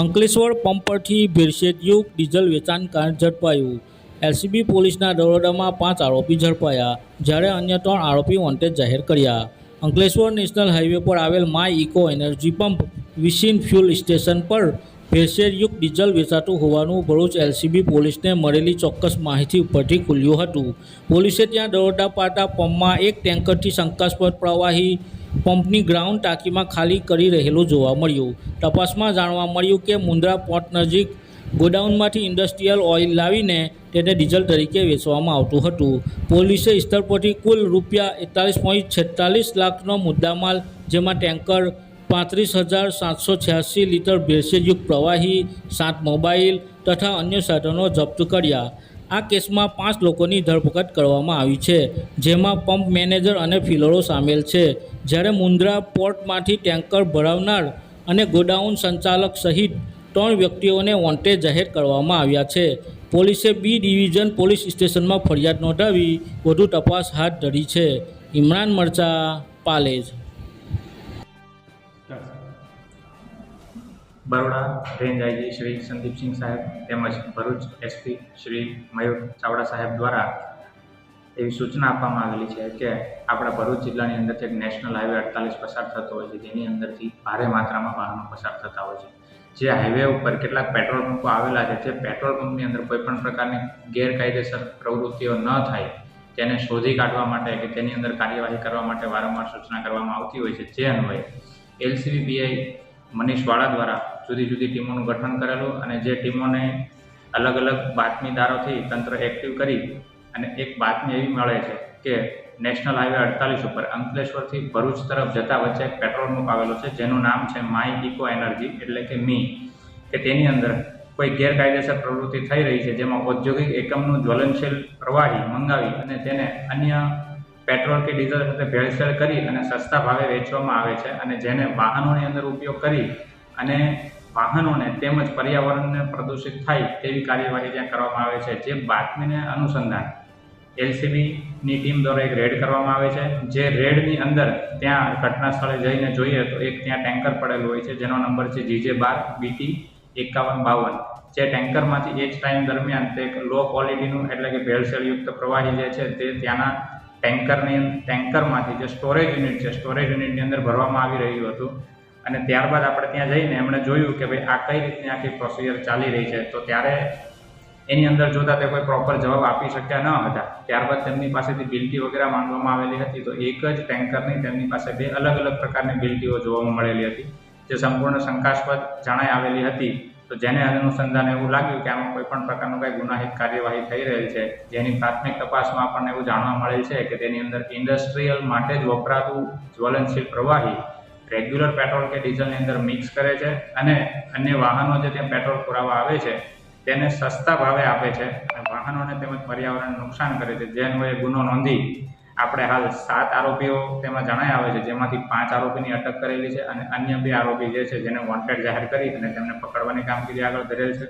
Ankleshwar pump પરથી ભેળસેળયુક્ત diesel વેચાણ કાંડ ઝડપાયું. એલસીબી પોલીસના દરોડામાં પાંચ આરોપી ઝડપાયા, જ્યારે અન્ય ત્રણ આરોપી વોન્ટેડ જાહેર કર્યા. અંકલેશ્વર નેશનલ હાઈવે પર આવેલ માય ઇકો એનર્જી પંપ વિશિન ફ્યુલ સ્ટેશન પર ભેળસેળયુક્ત ડીઝલ વેચાતું હોવાનું ભરૂચ એલસીબી પોલીસને મળેલી ચોક્કસ માહિતી ઉપરથી ખુલ્યું હતું. પોલીસે ત્યાં દરોડા પાડતા પંપમાં એક ટેન્કરથી શંકાસ્પદ પ્રવાહી પંપની ગ્રાઉન્ડ ટાંકીમાં ખાલી કરી રહેલું જોવા મળ્યું. તપાસમાં જાણવા મળ્યું કે મુન્દ્રા પોર્ટ નજીક ગોડાઉનમાંથી ઇન્ડસ્ટ્રીયલ ઓઇલ લાવીને તેને ડીઝલ તરીકે વેચવામાં આવતું હતું. પોલીસે સ્થળ પરથી કુલ રૂપિયા એકતાલીસ પોઈન્ટ છેતાલીસ લાખનો મુદ્દામાલ, જેમાં ટેન્કર પાંત્રીસ હજાર સાતસો છ્યાસી લીટર ભેળસેળયુક્ત પ્રવાહી, સાત મોબાઈલ તથા અન્ય સાધનો જપ્ત કર્યા. આ કેસમાં પાંચ લોકોની ધરપકડ કરવામાં આવી છે, જેમાં પંપ મેનેજર અને ફિલરો સામેલ છે. જ્યારે મુન્દ્રા પોર્ટમાંથી ટેન્કર ભરાવનાર અને ગોડાઉન સંચાલક સહિત ત્રણ વ્યક્તિઓને વોન્ટેડ જાહેર કરવામાં આવ્યા છે. પોલીસે બી ડિવિઝન પોલીસ સ્ટેશનમાં ફરિયાદ નોંધાવી વધુ તપાસ હાથ ધરી છે. ઇમરાન મરચા, પાલેજ. બરોડા રેન્જ આઈજી શ્રી સંદીપસિંહ સાહેબ તેમજ ભરૂચ એસપી શ્રી મયુર ચાવડા સાહેબ દ્વારા એવી સૂચના આપવામાં આવેલી છે કે આપણા ભરૂચ જિલ્લાની અંદરથી એક નેશનલ હાઈવે અડતાલીસ પસાર થતો હોય છે. જેની અંદરથી ભારે માત્રામાં વાહનો પસાર થતા હોય છે. જે હાઈવે ઉપર કેટલાક પેટ્રોલ પંપો આવેલા છે. જે પેટ્રોલ પંપની અંદર કોઈ પણ પ્રકારની ગેરકાયદેસર પ્રવૃત્તિઓ ન થાય, તેને શોધી કાઢવા માટે કે તેની અંદર કાર્યવાહી કરવા માટે વારંવાર સૂચના કરવામાં આવતી હોય છે. જે અન્વયે એલસીબી પીઆઈ મનીષ વાળા દ્વારા જુદી જુદી ટીમોનું ગઠન કરેલું અને જે ટીમોને અલગ અલગ બાતમીદારોથી તંત્ર એક્ટિવ કરી અને એક બાતમી એવી મળે છે કે નેશનલ હાઈવે અડતાલીસ ઉપર અંકલેશ્વરથી ભરૂચ તરફ જતા વચ્ચે એક પેટ્રોલ આવેલો છે, જેનું નામ છે માય ઇકો એનર્જી, એટલે કે મી, કે તેની અંદર કોઈ ગેરકાયદેસર પ્રવૃત્તિ થઈ રહી છે, જેમાં ઔદ્યોગિક એકમનું જ્વલનશીલ પ્રવાહી મંગાવી અને તેને અન્ય પેટ્રોલ કે ડીઝલ સાથે ભેળસેળ કરી અને સસ્તા ભાવે વેચવામાં આવે છે અને જેને વાહનોની અંદર ઉપયોગ કરી અને વાહનોને તેમજ પર્યાવરણને પ્રદૂષિત થાય તેવી કાર્યવાહી ત્યાં કરવામાં આવે છે. જે બાતમીને અનુસંધાન એલસીબીની ટીમ દ્વારા એક રેડ કરવામાં આવે છે. જે રેડની અંદર ત્યાં ઘટના સ્થળે જઈને જોઈએ તો એક ત્યાં ટેન્કર પડેલું હોય છે. જેનો નંબર છે જીજે બાર બીટી એકાવન, બાવન. જે ટેન્કરમાંથી એ જ ટાઈમ દરમિયાન તે લો ક્વોલિટીનું એટલે કે ભેળસેળયુક્ત પ્રવાહી જે છે તે ત્યાંના ટેન્કરની ટેન્કરમાંથી જે સ્ટોરેજ યુનિટ છે સ્ટોરેજ યુનિટની અંદર ભરવામાં આવી રહ્યું હતું. અને ત્યારબાદ આપણે ત્યાં જઈને એમણે જોયું કે ભાઈ આ કઈ રીતની આખી પ્રોસિજર ચાલી રહી છે. તો ત્યારે એની અંદર જોતા તે કોઈ પ્રોપર જવાબ આપી શક્યા ન હતા. ત્યારબાદ તેમની પાસેથી બિલ્ટી વગેરે માંગવામાં આવેલી હતી. તો એક જ ટેન્કરની તેમની પાસે બે અલગ અલગ પ્રકારની બિલ્ટીઓ જોવામાં મળેલી હતી. જે સંપૂર્ણ શંકાસ્પદ જણાઈ આવેલી હતી. તો જેને અનુસંધાને એવું લાગ્યું કે આમાં કોઈ પણ પ્રકારનું કંઈ ગુનાહિત કાર્યવાહી થઈ રહેલ છે, જેની પ્રાથમિક તપાસમાં આપણને એવું જાણવા મળેલ છે કે તેની અંદર ઇન્ડસ્ટ્રીયલ માટે જ વપરાતું જ્વલનશીલ પ્રવાહી રેગ્યુલર પેટ્રોલ કે ડીઝલની અંદર મિક્સ કરે છે અને અન્ય વાહનો જે ત્યાં પેટ્રોલ પુરાવા આવે છે તેને સસ્તા ભાવે આપે છે. અને વાહનોને તેમજ પર્યાવરણને નુકસાન કરે છે. જે અન્વયે ગુનો નોંધી આપણે હાલ સાત આરોપીઓ તેમાં જણાય આવે છે, જેમાંથી પાંચ આરોપીની અટક કરેલી છે અને અન્ય બે આરોપી જે છે જેને વોન્ટેડ જાહેર કરી અને તેમને પકડવાની કામગીરી આગળ ધરેલ છે.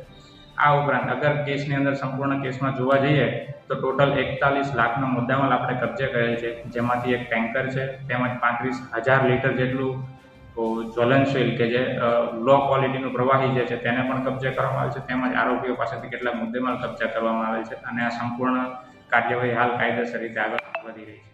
આ ઉપરાંત અગર કેસની અંદર સંપૂર્ણ કેસમાં જોવા જઈએ તો ટોટલ એકતાલીસ લાખનો મુદ્દામાલ આપણે કબજે કરેલ છે. જેમાંથી એક ટેન્કર છે, તેમજ પાંત્રીસ હજાર લીટર જેટલું જ્વલનશીલ કે જે લો ક્વોલિટીનું પ્રવાહી જે છે તેને પણ કબજે કરવામાં આવે છે તેમજ આરોપીઓ પાસેથી કેટલાક મુદ્દેમાલ કબજા કરવામાં આવે છે અને આ સંપૂર્ણ કાર્યવાહી હાલ કાયદેસર રીતે આગળ વધી રહી છે.